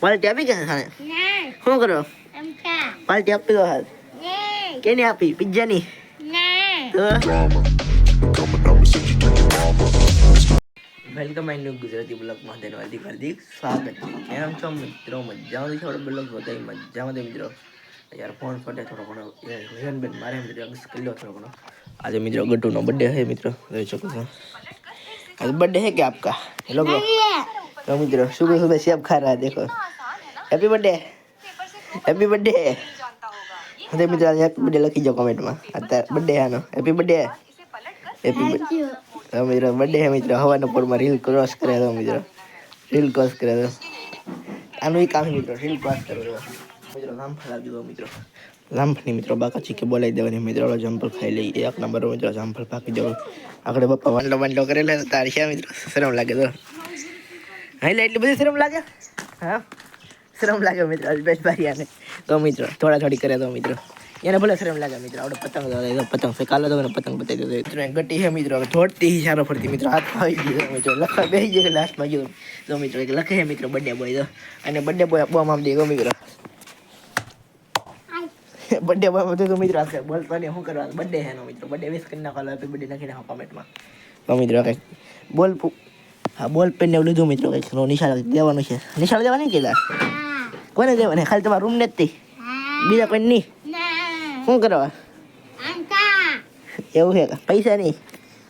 પાલટી આપી કે ખાને? શું કરો? પાલટી આપી દો હાલ. કેની આપી? પિઝાની? વેલકમ આઈ ન્યુ ગુજરાતી બ્લોગમાં તેનું હાર્દિક હાર્દિક સ્વાગત છે. કેમ છો મિત્રો? મજામાં છો? થોડો બ્લોગ બધા મજામાં તે મિત્રો. યાર ફોન ફટે થોડો ઘણો. હિરનબેન મારે મિત્રો કરી લો થોડો ઘણો. આજે મિત્રો ગટુનો બર્થડે છે મિત્રો. જોઈ શકો છો. આજે બર્થડે હે કે આપકા? હેલો બ્રો तो मित्रों सुबह सुबह सेब खा रहा है देखो हैप्पी बर्थडे हैप्पी बर्थडे અરે મિત્રો આજે હેપી બર્થડે લખી જાઓ કમેન્ટમાં અત્યારે બર્થડે આનો હેપી બર્થડે હેપી બર્થડે તો મિત્રો બર્થડે હે મિત્રો હવાના પોરમાં રીલ ક્રોસ કરે તો મિત્રો રીલ ક્રોસ કરે તો આનું ઈ કામ છે મિત્રો રીલ ક્રોસ કરે તો મિત્રો લાંફા લાગી દો મિત્રો લાંફની મિત્રો બાકા ચીકે બોલાવી દેવાની મિત્રો ઓલો જમ્પલ ખાઈ લઈ એક નંબર મિત્રો જમ્પલ પાકી જવું આગળ પપ્પા વાંડલો વાંડલો કરેલા હતા તારી છે મિત્રો શરમ લાગે તો હા એટલે એટલી બધી શરમ લાગે? હા? શરમ લાગે મિત્રો અલ્પેશ અને તો મિત્રો, થોડા થોડી કરે તો મિત્રો. એને ભલે શરમ લાગે મિત્રો આપણે પતંગ તો પતંગ છે, કાલે તો મને પતંગ બતાવી દીધો મિત્રો ગટી છે મિત્રો, હવે થોડતી સારો ફરતી, મિત્રો, હાથ આવી ગયો મિત્રો લખા બેસી ગયો લાસ્ટમાં ગયો. તો મિત્રો, એક લખે છે મિત્રો બર્થડે બોય તો. અને બર્થડે બોય બોમ આમ દે ગો મિત્રો. બર્થડે બોય તો મિત્રો આપણે બોલતો ને શું કરવા બર્થડે છે એનો, મિત્રો. બર્થડે વિશ કરી નાખો બર્થડે લખી નાખો કોમેન્ટમાં તો મિત્રો બોલ હા, બોલ, પેન ને એવું લીધું મિત્રો કંઈક. નિશાળ દેવાનું છે. નિશાળ દેવાની કીધા કોને દેવાની ખાલી તમારા રૂમ ને જ બીજા કોઈ નહીં? શું કરવા? એવું છે પૈસા નહીં?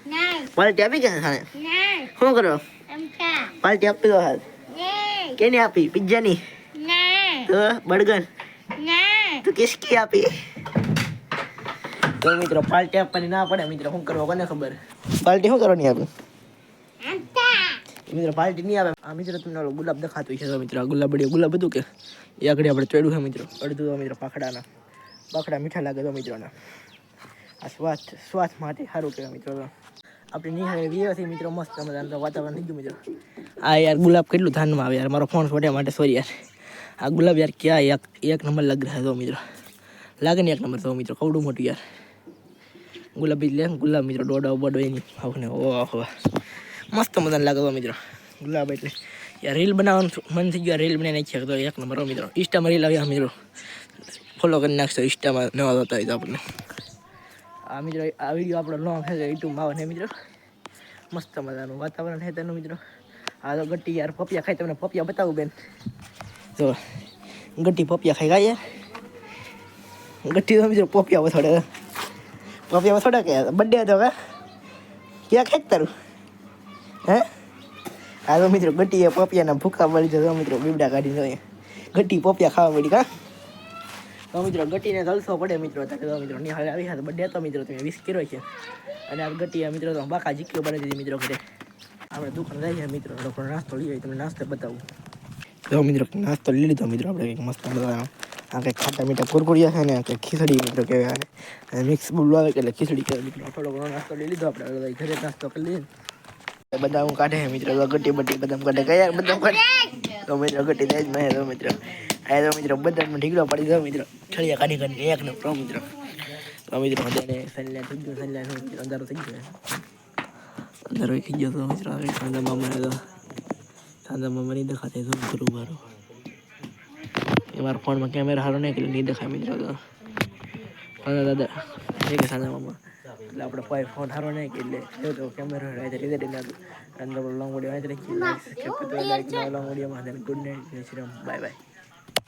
ના પાર્ટી આપી કે ખાને ના શું કરો પાર્ટી આપી દો હાલ. કેની આપી? પિઝાની? તો બર્ગર તો કિસકી આપી. તો મિત્રો, પાર્ટી આપવાની ના પડે મિત્રો. શું કરવા? કોને ખબર? પાર્ટી શું કરવાની આપી? મિત્રો પાર્ટી નહીં આવે. આ મિત્રો તમને ગુલાબ દેખાતું છે તો મિત્રો ગુલાબ બળી ગુલાબ હતું કે? એ આગળ આપણે ચડ્યું છે મિત્રો. અડધું તો મિત્રો પાખડાના. પાખડા મીઠા લાગે તો મિત્રોના. આ સ્વાથ સ્વાથ માટે સારું કહેવાય મિત્રો તો આપણે નિહાળે વ્યવથી મિત્રો, મસ્ત મજાનું વાતાવરણ થઈ ગયું મિત્રો. આ યાર ગુલાબ કેટલું ધાનમાં આવે યાર? મારો ફોન છોડ્યા માટે સોરી યાર. આ ગુલાબ યાર ક્યાં એક એક નંબર લગ રહ્યા તો મિત્રો? લાગે ને એક નંબર તો મિત્રો, કવડું મોટું યાર. ગુલાબી લે, ગુલાબ મિત્રો દોડો બોડો એની. ને ઓહો. મસ્ત મજાને લાગે મિત્રો. ગુલાબ એટલે. યાર રીલ બનાવવાનું મન થઈ ગયું રીલ બનાવી નાખીએ તો એક નંબર મિત્રો. ઇન્સ્ટામાં રીલ આવ્યા મિત્રો. ફોલો કરી નાખશો ઇન્સ્ટામાં નવા જોતા હોય તો આપણને. આ મિત્રો, આ વીડિયો આપણો ન છે યુટ્યુબમાં આવે ને મિત્રો? મસ્ત મજાનું વાતાવરણ છે તેનું મિત્રો. આ તો ગટ્ટી યાર પપિયા ખાઈ તમને પપિયા બતાવું બેન. તો ગટ્ટી પપિયા ખાઈ ગયા ગટ્ટી તો મિત્રો પપિયા વથોડે. પપિયા વથોડે કે બર્થડે હતો કે? ક્યાં ખાઈ તારું? હે? આ તો મિત્રો ગટ્ટીએ પોપિયાના ભૂખા મળી જતો મિત્રો બીબડા કાઢી જોઈએ. ગટી પોપિયા ખાવા મળી કા? તો મિત્રો ગટ્ટીને જલસો પડે મિત્રો ત્યારે તો મિત્રો નિહાળ આવી હતા બર્થડે તો મિત્રો, તમે વિશ કર્યો છે. અને આ ગટ્ટી મિત્રો તો બાકા જીક્યો બની દીધી મિત્રો ઘરે. આપણે દુકાન જઈએ મિત્રો. થોડો નાસ્તો લઈએ તમને નાસ્તો બતાવું. તો મિત્રો, નાસ્તો લઈ લીધો મિત્રો આપણે. કંઈક મસ્ત આ કંઈક ખાટા મીઠા કુરકુરિયા છે ને, કંઈક ખીચડી મિત્રો કહેવાય. અને મિક્સ બુલ આવે એટલે ખીચડી કહેવાય મિત્રો. થોડો ઘણો નાસ્તો લઈ લીધો આપણે. ઘરે નાસ્તો કરી લઈએ. બદામ કાઢે, મિત્રો. ગટી બટી બધા કાઢે. કયા બધા કાઢે? તો મિત્રો ગટ્ટી દે જ મેં. તો મિત્રો, આ તો મિત્રો બધામાં ઢીકડો પડી ગયો, મિત્રો. છળિયા કાઢી કાઢી એક નો પ્રો, મિત્રો. તો મિત્રો હજાને સલ્લા થઈ ગયો સલ્લા થઈ ગયો, અંધારો થઈ ગયો. અંધારો થઈ ગયો તો, મિત્રો, હવે સાંજા મામા તો સાંજા મામા નહીં દેખાતા તો મિત્રો મારું મારા ફોનમાં કેમેરા સારો નહીં એટલે નહીં દેખાય, મિત્રો. તો સાંજા દાદા સાંજા મામા એટલે આપણે ફોન ફોન સારો નહીં કે એટલે તો કેમેરો રીતે રીતે ના અંદર લોંગ વીડિયો આવી રાખી કે લોંગ વિડીયોમાં ગુડ નાઇટ જય શ્રી રામ. Bye bye